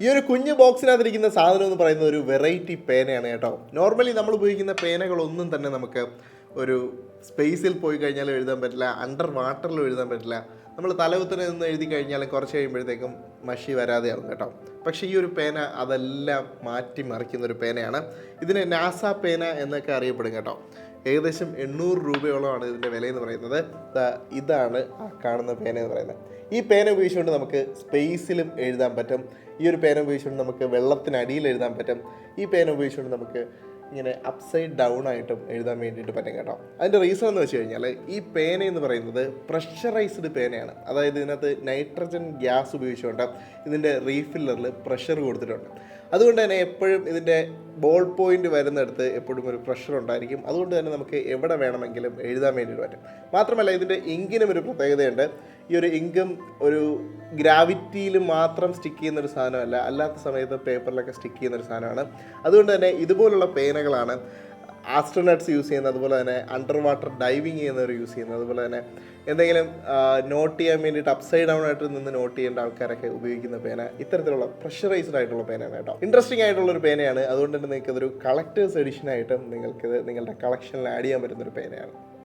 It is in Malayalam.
ഈ ഒരു കുഞ്ഞു ബോക്സിനകത്തിരിക്കുന്ന സാധനം എന്ന് പറയുന്ന ഒരു വെറൈറ്റി പേനയാണ് കേട്ടോ. നോർമലി നമ്മൾ ഉപയോഗിക്കുന്ന പേനകളൊന്നും തന്നെ നമുക്ക് ഒരു സ്പേസിൽ പോയി കഴിഞ്ഞാൽ എഴുതാൻ പറ്റില്ല അണ്ടർ വാട്ടറിൽ എഴുതാൻ പറ്റില്ല. നമ്മൾ തലകുത്തനെ നിന്ന് എഴുതി കഴിഞ്ഞാൽ കുറച്ച് കഴിയുമ്പോഴത്തേക്കും മഷി വരാതെയാവും കേട്ടോ. പക്ഷേ ഈ ഒരു പേന അതെല്ലാം മാറ്റി മറിക്കുന്ന ഒരു പേനയാണ്. ഇതിന് നാസ പേന എന്നൊക്കെ അറിയപ്പെടും കേട്ടോ. ഏകദേശം എണ്ണൂറ് രൂപയോളമാണ് ഇതിന്റെ വില എന്ന് പറയുന്നത് ഇതാണ് ആ കാണുന്ന പേന എന്ന് പറയുന്നത്. ഈ പേന ഉപയോഗിച്ചുകൊണ്ട് നമുക്ക് സ്പേസിലും എഴുതാൻ പറ്റും. ഈ ഒരു പേന ഉപയോഗിച്ചുകൊണ്ട് നമുക്ക് വെള്ളത്തിനടിയിൽ എഴുതാൻ പറ്റും. ഈ പേന ഉപയോഗിച്ചുകൊണ്ട് നമുക്ക് ഇങ്ങനെ അപ്സൈഡ് ഡൗൺ ആയിട്ടും എഴുതാൻ വേണ്ടിയിട്ട് പറ്റും കേട്ടോ. അതിന്റെ റീസൺ എന്ന് വെച്ച് കഴിഞ്ഞാൽ ഈ പേന എന്ന് പറയുന്നത് പ്രഷറൈസ്ഡ് പേനയാണ്. അതായത് ഇതിനകത്ത് നൈട്രജൻ ഗ്യാസ് ഉപയോഗിച്ചുകൊണ്ട് ഇതിന്റെ റീഫില്ലറിൽ പ്രഷർ കൊടുത്തിട്ടുണ്ട്. അതുകൊണ്ട് തന്നെ എപ്പോഴും ഇതിന്റെ ബോൾ പോയിന്റ് വരുന്നിടത്ത് എപ്പോഴും ഒരു പ്രഷർ ഉണ്ടായിരിക്കും. അതുകൊണ്ട് തന്നെ നമുക്ക് എവിടെ വേണമെങ്കിലും എഴുതാൻ വേണ്ടിയിട്ട് പറ്റും. മാത്രമല്ല ഇതിന്റെ ഇങ്കിനും ഒരു പ്രത്യേകതയുണ്ട്. ഈ ഒരു ഇങ്കും ഒരു ഗ്രാവിറ്റിയിൽ മാത്രം സ്റ്റിക്ക് ചെയ്യുന്ന ഒരു സാധനമല്ല. അല്ലാത്ത സമയത്ത് പേപ്പറിലൊക്കെ സ്റ്റിക്ക് ചെയ്യുന്ന ഒരു സാധനമാണ്. അതുകൊണ്ട് തന്നെ ഇതുപോലുള്ള പേനകളാണ് ആസ്ട്രോനട്സ് യൂസ് ചെയ്യുന്നത് അതുപോലെ തന്നെ അണ്ടർ വാട്ടർ ഡൈവിങ് ചെയ്യുന്നവർ യൂസ് ചെയ്യുന്നത് അതുപോലെ തന്നെ എന്തെങ്കിലും നോട്ട് ചെയ്യാൻ വേണ്ടിയിട്ട് അപ്സൈഡ് ഡൗൺ ആയിട്ട് നിന്ന് നോട്ട് ചെയ്യേണ്ട ആൾക്കാരൊക്കെ ഉപയോഗിക്കുന്ന പേന. ഇത്തരത്തിലുള്ള പ്രഷറൈസ്ഡ് ആയിട്ടുള്ള പേനയാണ് കേട്ടോ. ഇൻട്രസ്റ്റിംഗ് ആയിട്ടുള്ള ഒരു പേനയാണ്. അതുകൊണ്ട് തന്നെ നിങ്ങൾക്ക് ഇതൊരു കളക്ടേഴ്സ് എഡിഷൻ ആയിട്ടും നിങ്ങളുടെ കളക്ഷനിൽ ആഡ് ചെയ്യാൻ പറ്റുന്ന ഒരു പേനയാണ്.